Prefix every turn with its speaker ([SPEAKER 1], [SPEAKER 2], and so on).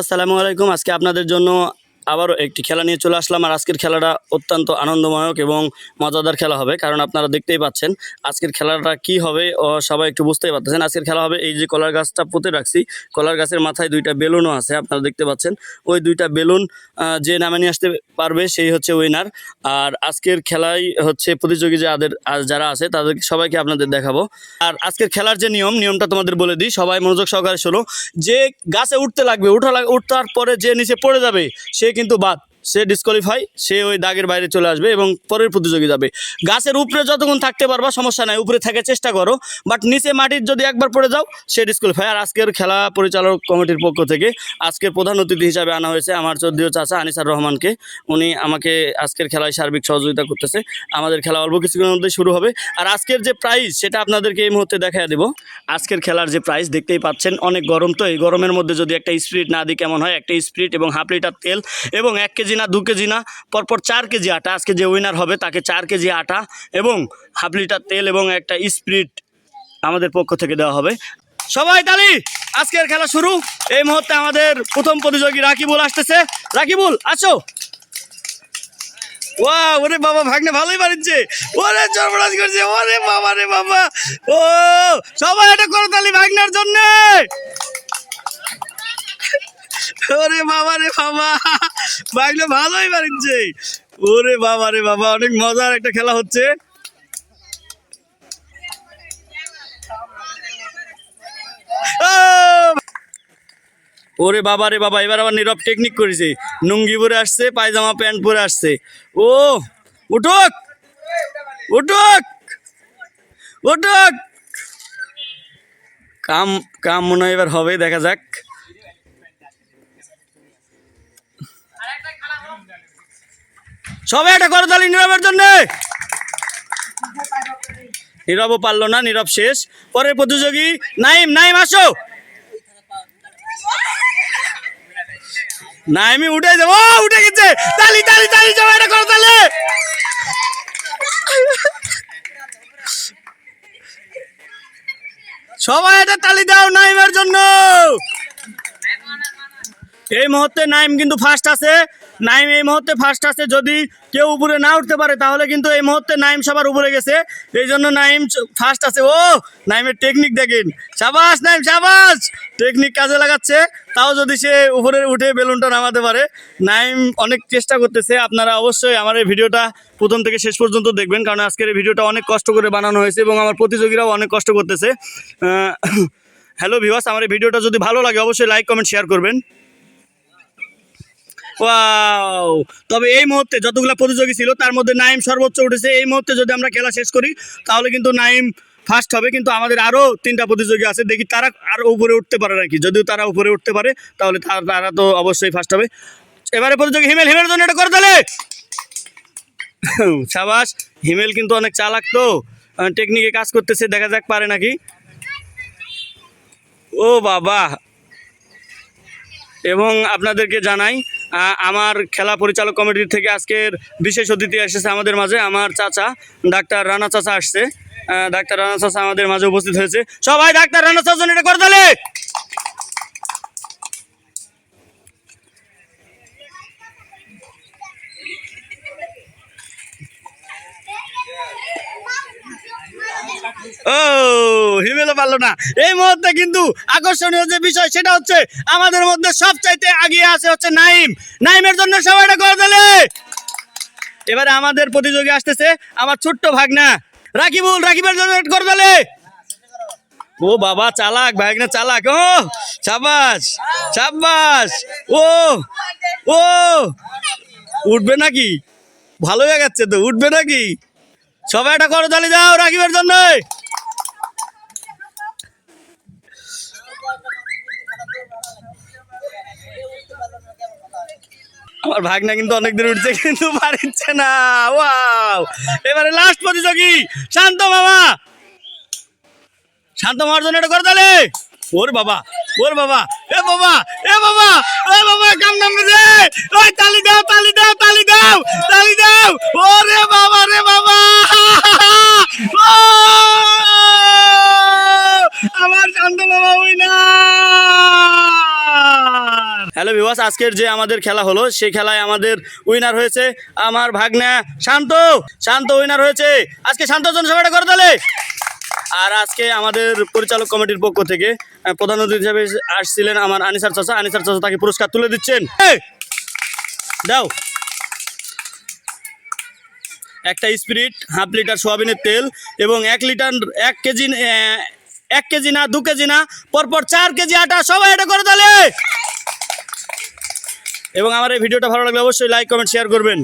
[SPEAKER 1] আসসালামু আলাইকুম। আজকে আপনাদের জন্য আবারও একটি খেলা নিয়ে চলে আসলাম আর আজকের খেলাটা অত্যন্ত আনন্দময়ক এবং মজাদার খেলা হবে। কারণ আপনারা দেখতেই পাচ্ছেন আজকের খেলাটা কি হবে, ও সবাই একটু বুঝতেই পারতেছেন। আজকের খেলা হবে এই যে কলার গাছটা পুঁতে রাখছি। কলার গাছের মাথায় দুইটা বেলুনও আছে, আপনারা দেখতে পাচ্ছেন। ওই দুইটা বেলুন যে নামে নিয়ে আসতে পারবে সেই হচ্ছে উইনার আর আজকের খেলাই হচ্ছে প্রতিযোগী যাদের যারা আছে তাদের সবাইকে আপনাদের দেখাবো। আর আজকের খেলার যে নিয়ম, নিয়মটা তোমাদের বলে দিই, সবাই মনোযোগ সহকারে শোনো। যে গাছে উঠতে লাগবে, উঠা উঠার পরে যে নিচে পড়ে যাবে, সে কিন্তু বাদ সে ডিসকোয়ালিফাই সে ওই দাগের বাইরে চলে আসবে এবং পরের প্রতিযোগী যাবে। গাছের উপরে যতক্ষণ থাকতে পারবা, সমস্যা নাই, উপরে থাকার চেষ্টা করো। বাট নিচে মাটির যদি একবার পড়ে যাও, সে ডিসকোয়ালিফাই আর আজকের খেলা পরিচালক কমিটির পক্ষ থেকে আজকের প্রধান অতিথি হিসাবে আনা হয়েছে আমার চৌধুরী চাচা আনিসার রহমানকে। উনি আমাকে আজকের খেলায় সার্বিক সহযোগিতা করতেছে। আমাদের খেলা অল্প কিছুক্ষণের মধ্যে শুরু হবে। আর আজকের যে প্রাইজ সেটা আপনাদেরকে এই মুহূর্তে দেখা দেবো। আজকের খেলার যে প্রাইজ দেখতেই পাচ্ছেন, অনেক গরম তো। এই গরমের মধ্যে যদি একটা স্প্রিট না দিই, কেমন হয়? একটা স্প্রিট এবং হাফ লিটার তেল এবং এক কেজি না, দু কেজি না, পরপর চার কেজি আটা। আজকে যে উইনার হবে তাকে চার কেজি আটা এবং হাফ লিটার তেল এবং একটা স্প্রিট আমাদের পক্ষ থেকে দেওয়া হবে। সবাই তালি, আজকের খেলা শুরু। এই মুহূর্তে আমাদের প্রথম প্রতিযোগী রাকিবুল আসতেছে। রাকিবুল, আসো। ওয়া ওরে বাবা, ভাগ্নে ভালোই বাড়িচ্ছে ওরে করছে, ওরে বাবা, রে বাবা। ও, সবাই এটা করো তালি ভাগ্নার জন্য। ওরে বাবা রে বাবা। ভালোই ওরে বাবা রে বাবা, অনেক মজার একটা খেলা হচ্ছে। ওরে বাবা রে বাবা, এবার আবার নীরব টেকনিক করেছে। নুঙ্গি পরে আসছে, পায়জামা, প্যান্ট পরে আসছে। ও, উঠুক! উঠুক! উঠুক! কাম কাম মনে হয় এবার হবে, দেখা যাক। সবাই একটা করে তালি নীরবের জন্য। নীরবও পারল না, নীরব শেষ। পরের প্রতিযোগী, নাইম নাইম, আসো। না আমি উঠে যাব উঠে গেছে। তালি তালি তালি, সবাই এটা করো তাহলে। সবাই এটা তালি দাও নাইমের জন্য। এই মুহূর্তে নাইম কিন্তু ফার্স্ট আছে। নাইম এই মুহূর্তে ফার্স্ট আছে। যদি কেউ উপরে না উঠতে পারে, তাহলে কিন্তু এই মুহূর্তে নাইম সবার উপরে গেছে। এই জন্য নাইম ফার্স্ট আছে। ও, নাইমের টেকনিক দেখেন। সাবাস, নাইম, সাবাস! টেকনিক কাজে লাগাচ্ছে। তাও যদি সে উপরে উঠে বেলুনটা নামাতে পারে, নাইম অনেক চেষ্টা করতেছে। আপনারা অবশ্যই আমার এই ভিডিওটা প্রথম থেকে শেষ পর্যন্ত দেখবেন, কারণ আজকের এই ভিডিওটা অনেক কষ্ট করে বানানো হয়েছে এবং আমার প্রতিযোগীরাও অনেক কষ্ট করতেছে। হ্যালো ভিওয়াস আমার এই ভিডিওটা যদি ভালো লাগে, অবশ্যই লাইক কমেন্ট শেয়ার করবেন। ওয়াও তবে এই মুহূর্তে যতগুলো প্রতিযোগী ছিল, তার মধ্যে নাইম সর্বোচ্চ উঠেছে। এই মুহূর্তে যদি আমরা খেলা শেষ করি, তাহলে কিন্তু নাইম ফার্স্ট হবে। কিন্তু আমাদের আরও তিনটা প্রতিযোগী আছে। দেখি তারা আরও উপরে উঠতে পারে নাকি। যদিও তারা উপরে উঠতে পারে, তাহলে তারা তো অবশ্যই ফার্স্ট হবে। এবারে প্রতিযোগী হিমেল হিমেল জন্য এটা করে তাহলে সাবাস, হিমেল কিন্তু অনেক চালাক তো। টেকনিকে কাজ করতেছে, দেখা যাক পারে নাকি। ও বাবা! এবং আপনাদেরকে জানাই আমার খেলা পরিচালক কমিটির থেকে আজকের বিশেষ অতিথি এসেছে আমাদের মাঝে, আমার চাচা, ডাক্তার রানা চাচা আসছে। ডাক্তার রানা চাচা আমাদের মাঝে উপস্থিত হয়েছে। সবাই, ডাক্তার রানা চাচা, এটা করে তাহলে ও, হিমেলও পারল না। এই মুহূর্তে কিন্তু আকর্ষণীয় যে বিষয়, সেটা হচ্ছে আমাদের মধ্যে সবচাইতে আগিয়ে আছে হচ্ছে নাইম। নাইমের জন্য সবাইটা করে দিলে এবারে আমাদের প্রতিযোগী আসতেছে আমার ছোট্ট ভাগনা। রাকিবুল, রাকিবের জন্য করে দিলে ও বাবা, চালাক, ভাগনা চালাক। ও সাবাস সাবাস ও ও, উঠবে নাকি? ভালো যাচ্ছে তো, উঠবে নাকি? সবাই একটা করো, তালি দাও রাকিবের জন্য। আমার ভাগনা কিন্তু অনেক দূর উঠছে, কিন্তু পারিচ্ছে না। ওয়াও! এবারে লাস্ট প্রতিযোগী, শান্ত মামা। শান্ত মামার জন্য এটা করে তাহলে ওর বাবা ওর বাবা, এ বাবা এ বাবা এ বাবা, কাম নাম রে ওই তালি দাও তালি দাও তালি দাও তালি দাও। ওরে বাবা, রে বাবা। ভিউয়ার্স আজকের যে আমাদের খেলা হলো সেই খেলায় আমাদের উইনার হয়েছে আমার ভাগ্না, শান্ত। শান্ত উইনার হয়েছে। আজকে শান্ত জন্য সবাইটা করে তাহলে। আর আজকে আমাদের পরিচালক কমিটির পক্ষ থেকে প্রধান অতিথি হিসেবে আসছিলেন আমার আনিসার চাচা। আনিসার চাচা তাকে পুরস্কার তুলে দিচ্ছেন। দাও। একটা স্পিরিট হাফ লিটার সোয়াবিনের তেল এবং এক লিটার, এক কেজি এক কেজি না, দু কেজি না, পরপর চার কেজি আটা, সবাই এটা করে তাহলে। এবং আমার এই ভিডিওটা ভালো লাগলে অবশ্যই লাইক কমেন্ট শেয়ার করবেন।